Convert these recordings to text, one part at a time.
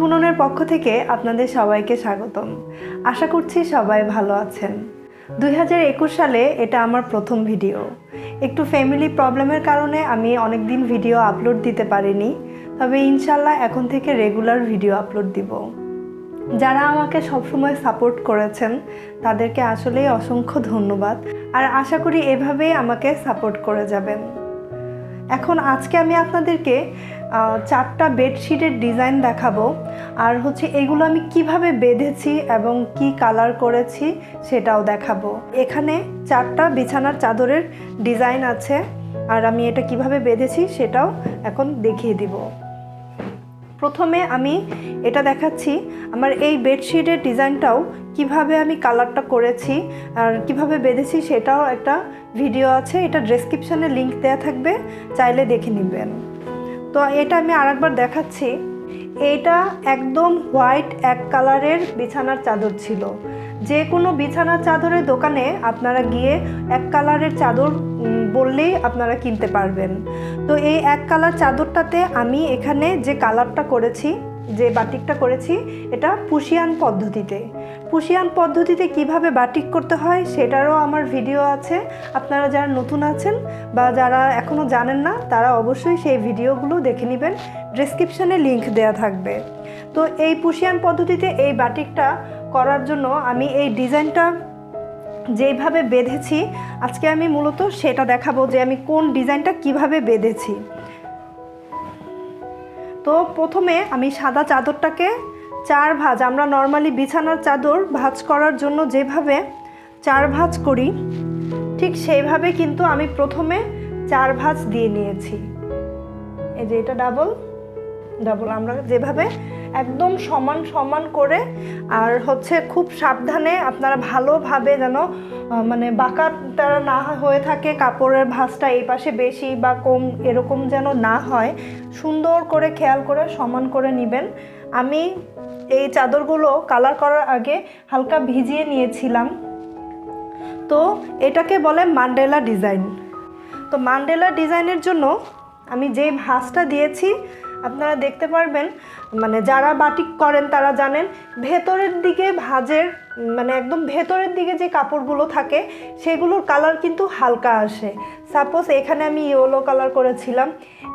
বুননের পক্ষ থেকে আপনাদের সবাইকে স্বাগতম। আশা করছি সবাই ভালো আছেন। দু হাজার একুশ সালে এটা আমার প্রথম ভিডিও। একটু ফ্যামিলি প্রবলেমের কারণে আমি অনেক দিন ভিডিও আপলোড দিতে পারিনি, তবে ইনশাল্লাহ এখন থেকে রেগুলার ভিডিও আপলোড দিব। যারা আমাকে সবসময় সাপোর্ট করেছেন, তাদেরকে আসলেই অসংখ্য ধন্যবাদ। আর আশা করি এভাবেই আমাকে সাপোর্ট করে যাবেন। এখন আজকে আমি আপনাদেরকে চারটা বেডশিটের ডিজাইন দেখাবো। আর হচ্ছে এগুলো আমি কীভাবে বেঁধেছি এবং কি কালার করেছি সেটাও দেখাবো। এখানে চারটা বিছানার চাদরের ডিজাইন আছে, আর আমি এটা কীভাবে বেঁধেছি সেটাও এখন দেখিয়ে দিব। প্রথমে আমি এটা দেখাচ্ছি, আমার এই বেডশিটের ডিজাইনটাও কীভাবে আমি কালারটা করেছি আর কীভাবে বেঁধেছি সেটাও একটা ভিডিও আছে, এটা ডেসক্রিপশানে লিঙ্ক দেওয়া থাকবে, চাইলে দেখে নেবেন। তো এটা আমি আরেকবার দেখাচ্ছি। এইটা একদম হোয়াইট এক কালারের বিছানার চাদর ছিল। যে কোনো বিছানার চাদরের দোকানে আপনারা গিয়ে এক কালারের চাদর বললেই আপনারা কিনতে পারবেন। তো এই এক কালার চাদরটাতে আমি এখানে যে কালারটা করেছি যে বাটিকটা করেছি, এটা পুশিয়ান পদ্ধতিতে। পুশিয়ান পদ্ধতিতে কীভাবে বাটিক করতে হয়, সেটারও আমার ভিডিও আছে। আপনারা যারা নতুন আছেন বা যারা এখনও জানেন না, তারা অবশ্যই সেই ভিডিওগুলো দেখে নেবেন। ডেসক্রিপশনে লিংক দেওয়া থাকবে। তো এই পুশিয়ান পদ্ধতিতে এই বাটিকটা করার জন্য আমি এই ডিজাইনটা যেইভাবে বেঁধেছি, আজকে আমি মূলত সেটা দেখাবো যে আমি কোন ডিজাইনটা কীভাবে বেঁধেছি। তো প্রথমে আমি সাদা চাদরটাকে চার ভাঁজ, আমরা নর্মালি বিছানার চাদর ভাজ করার জন্য যেভাবে চার ভাঁজ করি, ঠিক সেইভাবে কিন্তু আমি প্রথমে চার ভাঁজ দিয়ে নিয়েছি। এই যে এটা ডাবল ডাবল আমরা যেভাবে একদম সমান সমান করে আর হচ্ছে খুব সাবধানে আপনারা ভালোভাবে যেন মানে বাঁকা তারা না হয়ে থাকে, কাপড়ের ভাঁজটা এই পাশে বেশি বা কম এরকম যেন না হয়, সুন্দর করে খেয়াল করে সমান করে নেবেন। আমি এই চাদরগুলো কালার করার আগে হালকা ভিজিয়ে নিয়েছিলাম। তো এটাকে বলে মান্ডেলা ডিজাইন। তো মান্ডেলা ডিজাইনের জন্য আমি যে ভাঁজটা দিয়েছি আপনারা দেখতে পারবেন মানে যারা বাটিক করেন তারা জানেন, ভেতরের দিকে ভাঁজের মানে একদম ভেতরের দিকে যে কাপড়গুলো থাকে, সেগুলোর কালার কিন্তু হালকা আসে। সাপোজ এখানে আমি ইয়েলো কালার করেছিলাম,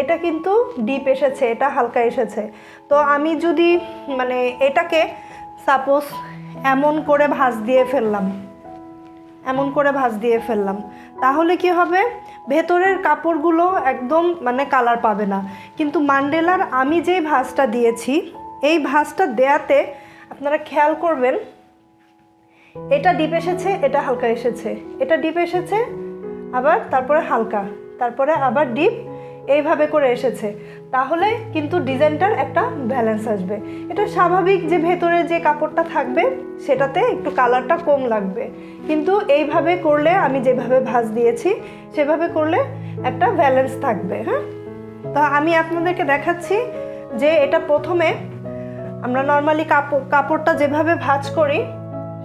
এটা কিন্তু ডিপ এসেছে, এটা হালকা এসেছে। তো আমি যদি মানে এটাকে সাপোজ এমন করে ভাঁজ দিয়ে ফেললাম, এমন করে ভাঁজ দিয়ে ফেললাম, তাহলে কি হবে? ভেতরের কাপড়গুলো একদম মানে কালার পাবে না। কিন্তু মান্ডেলার আমি যেই ভাঁজটা দিয়েছি, এই ভাঁজটা দেয়াতে আপনারা খেয়াল করবেন, এটা ডিপ এসেছে, এটা হালকা এসেছে। এটা ডিপ এসেছে, আবার তারপরে হালকা, তারপরে আবার ডিপ এইভাবে করে এসেছে, তাহলে কিন্তু ডিজাইনটার একটা ব্যালেন্স আসবে। এটা স্বাভাবিক যে ভেতরে যে কাপড়টা থাকবে, সেটাতে একটু কালারটা কম লাগবে। কিন্তু এইভাবে করলে আমি যেভাবে ভাঁজ দিয়েছি, সেভাবে করলে একটা ব্যালেন্স থাকবে হ্যাঁ? তো আমি আপনাদেরকে দেখাচ্ছি যে এটা প্রথমে আমরা নর্মালি কাপড় কাপড়টা যেভাবে ভাঁজ করি,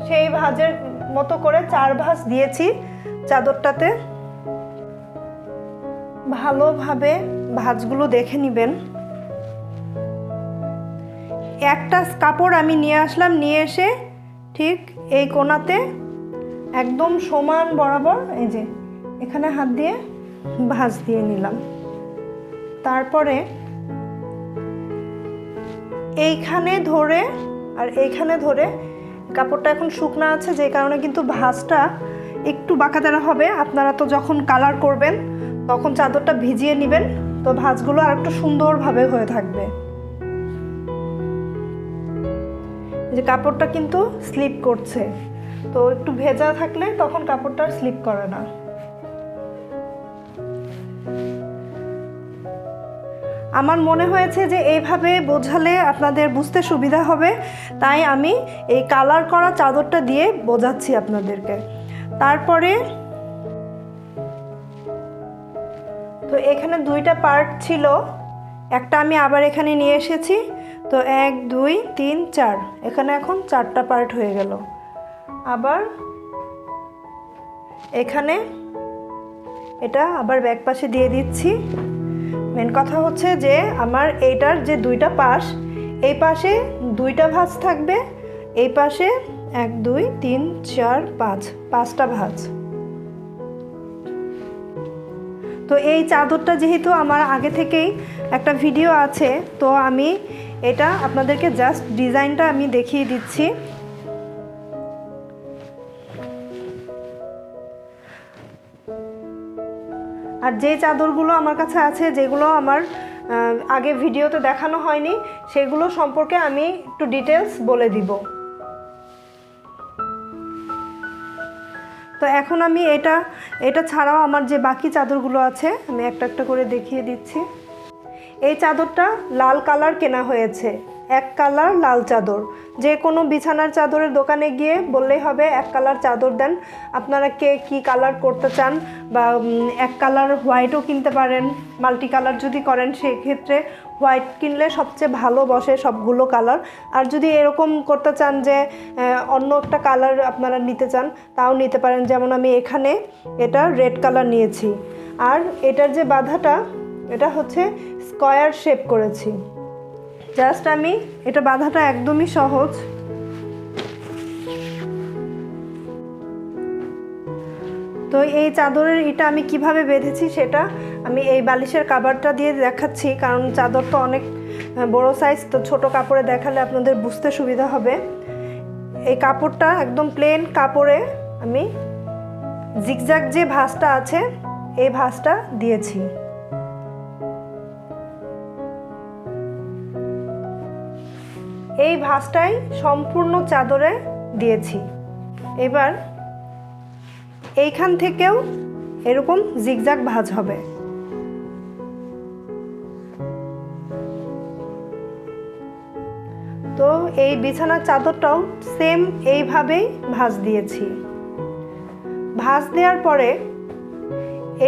সেই ভাঁজের মতো করে চার ভাঁজ দিয়েছি চাদরটাতে। ভালোভাবে ভাঁজগুলো দেখে নেবেন। একটা কাপড় আমি নিয়ে আসলাম, নিয়ে এসে ঠিক এই কোণাতে একদম সমান বরাবর এই যে এখানে হাত দিয়ে ভাঁজ দিয়ে নিলাম। তারপরে এইখানে ধরে আর এইখানে ধরে কাপড়টা এখন শুকনা আছে, যে কারণে কিন্তু ভাজটা একটু বাঁকাতেরা হবে। আপনারা তো যখন কালার করবেন তখন চাদরটা ভিজিয়ে নেবেন, তো ভাঁজগুলো আর একটু সুন্দরভাবে হয়ে থাকবে। যে কাপড়টা কিন্তু স্লিপ করছে, তো একটু ভেজা থাকলে তখন কাপড়টা স্লিপ করে না। আমার মনে হয়েছে যে এইভাবে বোঝালে আপনাদের বুঝতে সুবিধা হবে, তাই আমি এই কালার করা চাদরটা দিয়ে বোঝাচ্ছি আপনাদেরকে। তারপরে তো এখানে দুইটা পার্ট ছিল। একটা আমি আবার এখানে নিয়ে এসেছি। তো এক, দুই, তিন, চার। এখানে এখন চারটা পার্ট হয়ে গেল। আবার এখানে এটা আবার ব্যাক পাশে দিয়ে দিচ্ছি। মেন কথা হচ্ছে যে, আমার এইটার যে দুইটা পাশ, এই পাশে দুইটা ভাঁজ থাকবে। এই পাশে এক, দুই, তিন, চার, পাঁচ। পাঁচটা ভাঁজ। তো এই চাদরটা যেহেতু আমার আগে থেকেই একটা ভিডিও আছে, তো আমি এটা আপনাদেরকে জাস্ট ডিজাইনটা আমি দেখিয়ে দিচ্ছি। আর যে চাদরগুলো আমার কাছে আছে, যেগুলো আমার আগে ভিডিওতে দেখানো হয়নি, সেগুলো সম্পর্কে আমি একটু ডিটেলস বলে দিব। তো এখন আমি এটা এটা ছাড়াও আমার যে বাকি চাদরগুলো আছে, আমি একটা একটা করে দেখিয়ে দিচ্ছি। এই চাদরটা লাল কালার কেনা হয়েছে। এক কালার লাল চাদর। যে কোনো বিছানার চাদরের দোকানে গিয়ে বললেই হবে, এক কালার চাদর দেন। আপনারা কে কি কালার করতে চান বা এক কালার হোয়াইটও কিনতে পারেন, মাল্টি কালার যদি করেন, সেক্ষেত্রে হোয়াইট কিনলে সবচেয়ে ভালো বসে সবগুলো কালার। আর যদি এরকম করতে চান যে অন্য একটা কালার আপনারা নিতে চান, তাও নিতে পারেন। যেমন আমি এখানে এটা রেড কালার নিয়েছি। আর এটার যে বাধাটা, এটা হচ্ছে স্কয়ার শেপ করেছি। জাস্ট আমি, এটা বাধাটা একদমই সহজ। তো এই চাদরের এটা আমি কীভাবে বেঁধেছি সেটা আমি এই বালিশের কাবারটা দিয়ে দেখাচ্ছি, কারণ চাদর তো অনেক বড় সাইজ তো ছোট কাপড়ে দেখালে আপনাদের বুঝতে সুবিধা হবে। এই কাপড়টা একদম প্লেন কাপড়ে আমি জিগজাগ যে ভাঁজটা আছে, এই ভাঁজটা দিয়েছি। এই ভাঁজটাই সম্পূর্ণ চাদরে দিয়েছি। এবার এইখান থেকেও এরকম জিগজাগ ভাঁজ হবে। তো এই বিছানার চাদরটাও সেম এইভাবেই ভাঁজ দিয়েছি। ভাঁজ দেওয়ার পরে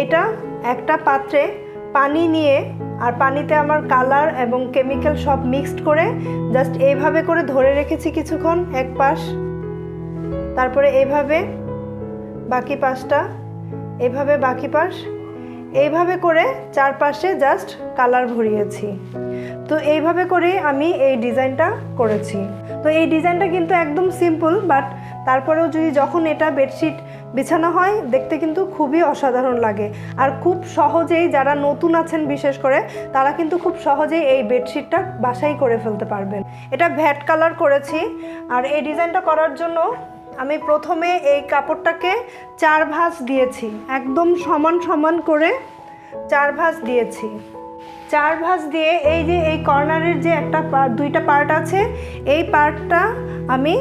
এটা একটা পাত্রে পানি নিয়ে আর পানিতে আমার কালার এবং কেমিক্যাল সব মিক্সড করে জাস্ট এইভাবে করে ধরে রেখেছি কিছুক্ষণ এক পাশ। তারপরে এইভাবে বাকি পাশটা এভাবে বাকি পাশ এইভাবে করে চারপাশে জাস্ট কালার ভরিয়েছি। তো এইভাবে করেই আমি এই ডিজাইনটা করেছি। তো এই ডিজাইনটা কিন্তু একদম সিম্পল বাট তারপরেও যদি যখন এটা বেডশিট বিছানো হয়, দেখতে কিন্তু খুবই অসাধারণ লাগে। আর খুব সহজেই যারা নতুন আছেন বিশেষ করে, তারা কিন্তু খুব সহজেই এই বেডশিটটা বাসাই করে ফেলতে পারবেন। এটা ভ্যাট কালার করেছি, আর এই ডিজাইনটা করার জন্য আমি প্রথমে এই কাপড়টাকে চার ভাঁজ দিয়েছি, একদম সমান সমান করে চার ভাঁজ দিয়েছি। চার ভাঁজ দিয়ে এই যে এই কর্নারের যে একটা দুইটা পার্ট আছে, এই পার্টটা আমি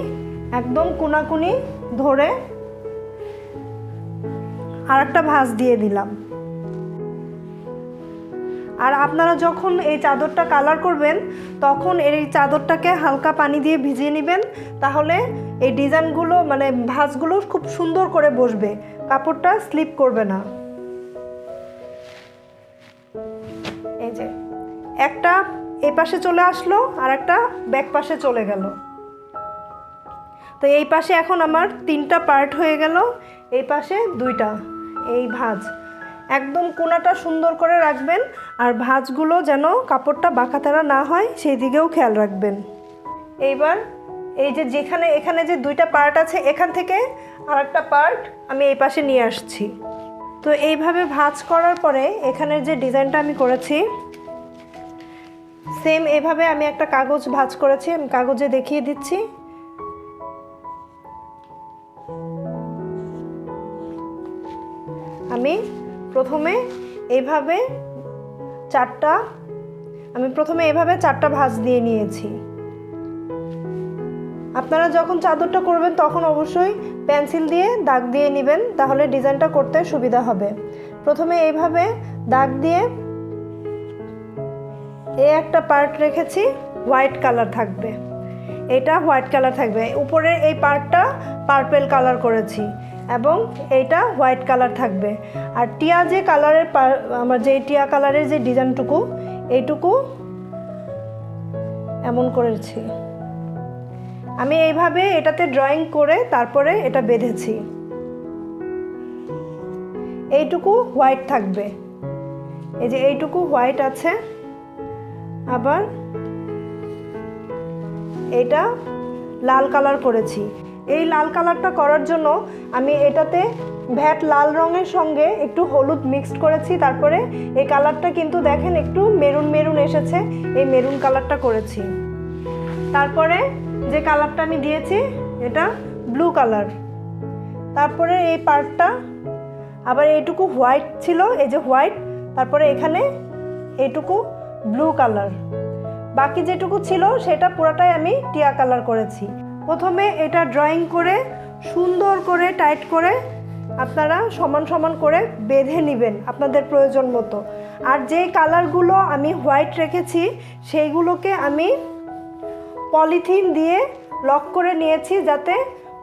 একদম কোনাকুনি ধরে আর একটা ভাঁজ দিয়ে দিলাম। আর আপনারা যখন এই চাদরটা কালার করবেন, তখন এই চাদরটাকে হালকা পানি দিয়ে ভিজিয়ে নেবেন। তাহলে এই ডিজাইনগুলো মানে ভাঁজগুলো খুব সুন্দর করে বসবে। কাপড়টা স্লিপ করবে না। এই যে, একটা এই পাশে চলে আসলো, আর একটা ব্যাক পাশে চলে গেল। তো এই পাশে এখন আমার তিনটা পার্ট হয়ে গেল, এই পাশে দুইটা, এই ভাঁজ। একদম কোনাটা সুন্দর করে রাখবেন আর ভাঁজগুলো যেন কাপড়টা বাঁকাতেরা না হয়, সেই দিকেও খেয়াল রাখবেন। এইবার এই যে যেখানে, এখানে যে দুইটা পার্ট আছে, এখান থেকে আর একটা পার্ট আমি এই পাশে নিয়ে আসছি। তো এইভাবে ভাঁজ করার পরে এখানের যে ডিজাইনটা আমি করেছি সেম এভাবে আমি একটা কাগজ ভাঁজ করেছি, আমি কাগজে দেখিয়ে দিচ্ছি। আমি প্রথমে এইভাবে চারটা, আমি প্রথমে এভাবে চারটা ভাঁজ দিয়ে নিয়েছি। আপনারা যখন চাদরটা করবেন তখন অবশ্যই পেন্সিল দিয়ে দাগ দিয়ে নেবেন, তাহলে ডিজাইনটা করতে সুবিধা হবে। প্রথমে এইভাবে দাগ দিয়ে এ একটা পার্ট রেখেছি, হোয়াইট কালার থাকবে। এটা হোয়াইট কালার থাকবে। উপরের এই পার্টটা পার্পেল কালার করেছি। এবং এইটা হোয়াইট কালার থাকবে। আর টিয়া যে কালারের আমার যে টিয়া কালারের যে ডিজাইনটুকু, এইটুকু এমন করেছি। আমি এইভাবে এটাতে ড্রয়িং করে তারপরে এটা বেঁধেছি। এইটুকু হোয়াইট থাকবে। এই যে এইটুকু হোয়াইট আছে, আবার এটা লাল কালার করেছি। এই লাল কালারটা করার জন্য আমি এটাতে ভ্যাট লাল রঙের সঙ্গে একটু হলুদ মিক্সড করেছি, তারপরে এই কালারটা কিন্তু দেখেন একটু মেরুন মেরুন এসেছে, এই মেরুন কালারটা করেছি। তারপরে যে কালারটা আমি দিয়েছি, এটা ব্লু কালার তারপরে এই পার্টটা, আবার এইটুকু হোয়াইট ছিল, এই যে হোয়াইট তারপরে এখানে এইটুকু ব্লু কালার বাকি যেটুকু ছিল, সেটা পুরোটাই আমি টিয়া কালার করেছি। প্রথমে এটা ড্রয়িং করে সুন্দর করে টাইট করে আপনারা সমান সমান করে বেঁধে নেবেন আপনাদের প্রয়োজন মতো। আর যে কালারগুলো আমি হোয়াইট রেখেছি, সেইগুলোকে আমি পলিথিন দিয়ে লক করে নিয়েছি যাতে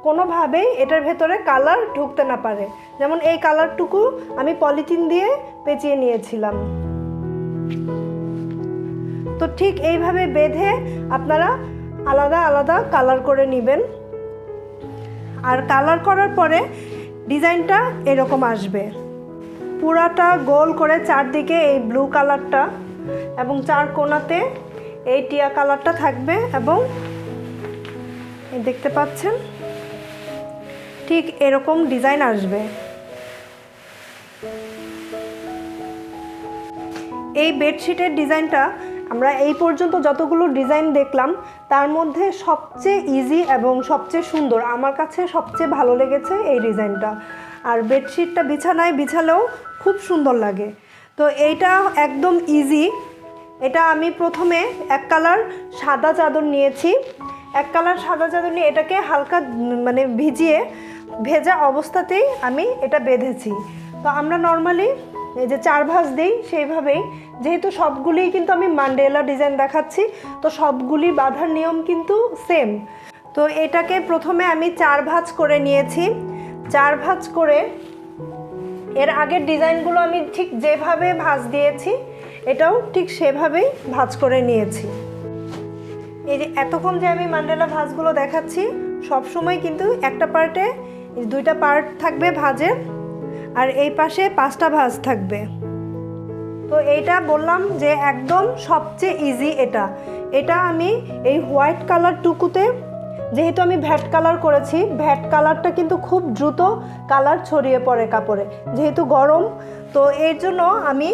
কোনোভাবেই এটার ভেতরে কালার ঢুকতে না পারে। যেমন এই কালারটুকু আমি পলিথিন দিয়ে পেঁচিয়ে নিয়েছিলাম। তো ঠিক এইভাবে বেঁধে আপনারা আলাদা আলাদা কালার করে নেবেন। আর কালার করার পরে ডিজাইনটা এরকম আসবে। পুরাটা গোল করে চারদিকে এই ব্লু কালারটা এবং চার কোণাতে এই টিয়া কালারটা থাকবে এবং দেখতে পাচ্ছেন? ঠিক এরকম ডিজাইন আসবে। এই বেডশিটের ডিজাইনটা আমরা এই পর্যন্ত যতগুলো ডিজাইন দেখলাম, তার মধ্যে সবচেয়ে ইজি এবং সবচেয়ে সুন্দর, আমার কাছে সবচেয়ে ভালো লেগেছে এই ডিজাইনটা। আর বেডশিটটা বিছানায় বিছালেও খুব সুন্দর লাগে। তো এইটা একদম ইজি এটা আমি প্রথমে এক কালার সাদা চাদর নিয়েছি। এক কালার সাদা চাদর নিয়ে এটাকে হালকা মানে ভিজিয়ে ভেজা অবস্থাতেই আমি এটা বেঁধেছি। তো আমরা নর্মালি এই যে চার ভাঁজ দিই, সেইভাবেই। যেহেতু সবগুলিই কিন্তু আমি মান্ডেলা ডিজাইন দেখাচ্ছি, তো সবগুলি বাঁধার নিয়ম কিন্তু সেম তো এটাকে প্রথমে আমি চার ভাঁজ করে নিয়েছি। চার ভাঁজ করে এর আগের ডিজাইনগুলো আমি ঠিক যেভাবে ভাঁজ দিয়েছি, এটাও ঠিক সেভাবেই ভাঁজ করে নিয়েছি। এই যে এতক্ষণ যে আমি মান্ডেলা ভাঁজগুলো দেখাচ্ছি সব সময় কিন্তু একটা পার্টে, দুইটা পার্ট থাকবে ভাঁজের। আর এই পাশে পাঁচটা ভাঁজ থাকবে। তো এইটা বললাম যে একদম সবচেয়ে ইজি এটা। এটা আমি এই হোয়াইট কালার টুকুতে, যেহেতু আমি ভ্যাট কালার করেছি, ভ্যাট কালারটা কিন্তু খুব দ্রুত কালার ছড়িয়ে পড়ে কাপড়ে, যেহেতু গরম। তো এর জন্য আমি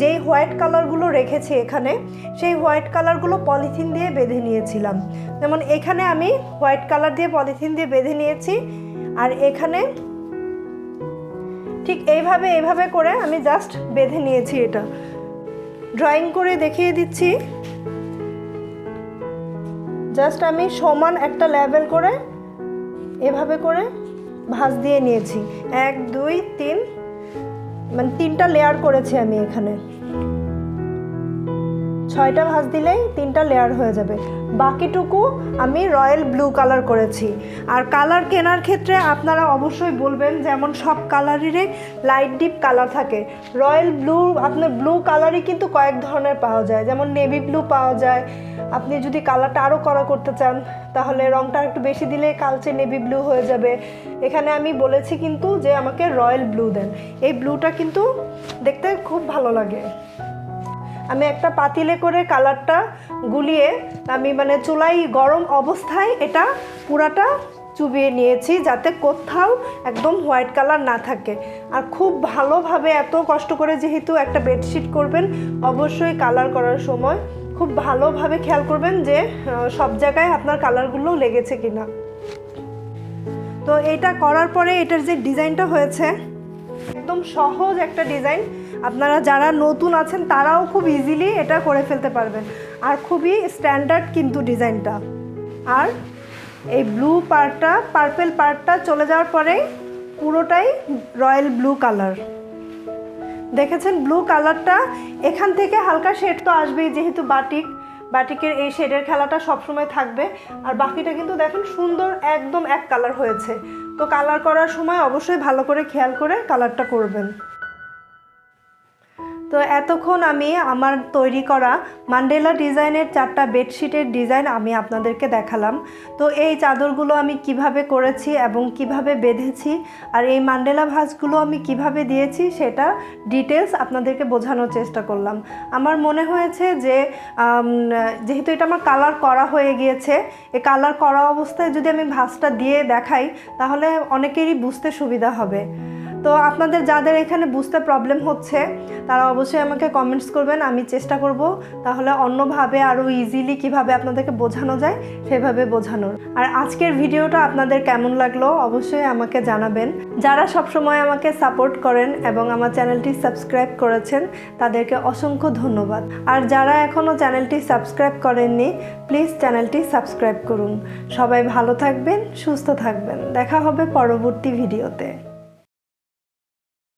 যেই হোয়াইট কালারগুলো রেখেছি এখানে, সেই হোয়াইট কালারগুলো পলিথিন দিয়ে বেঁধে নিয়েছিলাম। যেমন এখানে আমি হোয়াইট কালার দিয়ে পলিথিন দিয়ে বেঁধে নিয়েছি, আর এখানে ঠিক এইভাবে এইভাবে করে আমি জাস্ট বেঁধে নিয়েছি এটা। ড্রয়িং করে দেখিয়ে দিচ্ছি। জাস্ট আমি সমান একটা লেভেল করে এভাবে করে ভাঁজ দিয়ে নিয়েছি। এক, দুই, তিন মানে তিনটা লেয়ার করেছি আমি এখানে। ছয়টা ভাঁজ দিলেই তিনটা লেয়ার হয়ে যাবে। বাকিটুকু আমি রয়্যাল ব্লু কালার করেছি। আর কালার কেনার ক্ষেত্রে আপনারা অবশ্যই বলবেন যেমন সব কালারেরই লাইট ডিপ কালার থাকে। রয়্যাল ব্লু, আপনার ব্লু কালারই কিন্তু কয়েক ধরনের পাওয়া যায়। যেমন নেভি ব্লু পাওয়া যায়। আপনি যদি কালারটা আরও করা করতে চান, তাহলে রংটা একটু বেশি দিলে কালচে নেভি ব্লু হয়ে যাবে। এখানে আমি বলেছি কিন্তু যে আমাকে রয়্যাল ব্লু দেন। এই ব্লুটা কিন্তু দেখতে খুব ভালো লাগে। আমি একটা পাতিলে করে কালারটা গুলিয়ে আমি মানে চুলাই গরম অবস্থায় এটা পুরাটা চুবিয়ে নিয়েছি যাতে কোথাও একদম হোয়াইট কালার না থাকে। আর খুব ভালোভাবে এত কষ্ট করে যেহেতু একটা বেডশিট করবেন, অবশ্যই কালার করার সময় খুব ভালোভাবে খেয়াল করবেন যে সব জায়গায় আপনার কালারগুলো লেগেছে কিনা। তো এটা করার পরে এটার যে ডিজাইনটা হয়েছে, একদম সহজ একটা ডিজাইন। আপনারা যারা নতুন আছেন, তারাও খুব ইজিলি এটা করে ফেলতে পারবেন। আর খুবই স্ট্যান্ডার্ড কিন্তু ডিজাইনটা। আর এই ব্লু পার্টটা পার্পেল পার্টটা চলে যাওয়ার পরেই পুরোটাই রয়্যাল ব্লু কালার দেখেছেন ব্লু কালারটা এখান থেকে হালকা শেড তো আসবেই, যেহেতু বাটিক বাটিকের এই শেডের খেলাটা সবসময় থাকবে। আর বাকিটা কিন্তু দেখেন সুন্দর একদম এক কালার হয়েছে। তো কালার করার সময় অবশ্যই ভালো করে খেয়াল করে কালারটা করবেন। তো এতক্ষণ আমি আমার তৈরি করা মান্ডেলা ডিজাইনের চারটা বেডশিটের ডিজাইন আমি আপনাদেরকে দেখালাম। তো এই চাদরগুলো আমি কীভাবে করেছি এবং কীভাবে বেঁধেছি আর এই মান্ডেলা ভাঁজগুলো আমি কীভাবে দিয়েছি সেটা ডিটেলস আপনাদেরকে বোঝানোর চেষ্টা করলাম। আমার মনে হয়েছে যে যেহেতু এটা আমার কালার করা হয়ে গিয়েছে এই কালার করা অবস্থায় যদি আমি ভাঁজটা দিয়ে দেখাই, তাহলে অনেকেরই বুঝতে সুবিধা হবে। তো আপনাদের যাদের এখানে বুঝতে প্রবলেম হচ্ছে, তারা অবশ্যই আমাকে কমেন্টস করবেন, আমি চেষ্টা করব তাহলে অন্যভাবে আরও ইজিলি কীভাবে আপনাদেরকে বোঝানো যায়, সেভাবে বোঝানোর। আর আজকের ভিডিওটা আপনাদের কেমন লাগল, অবশ্যই আমাকে জানাবেন। যারা সবসময় আমাকে সাপোর্ট করেন এবং আমার চ্যানেলটি সাবস্ক্রাইব করেছেন, তাদেরকে অসংখ্য ধন্যবাদ। আর যারা এখনও চ্যানেলটি সাবস্ক্রাইব করেননি প্লিজ চ্যানেলটি সাবস্ক্রাইব করুন। সবাই ভালো থাকবেন, সুস্থ থাকবেন। দেখা হবে পরবর্তী ভিডিওতে।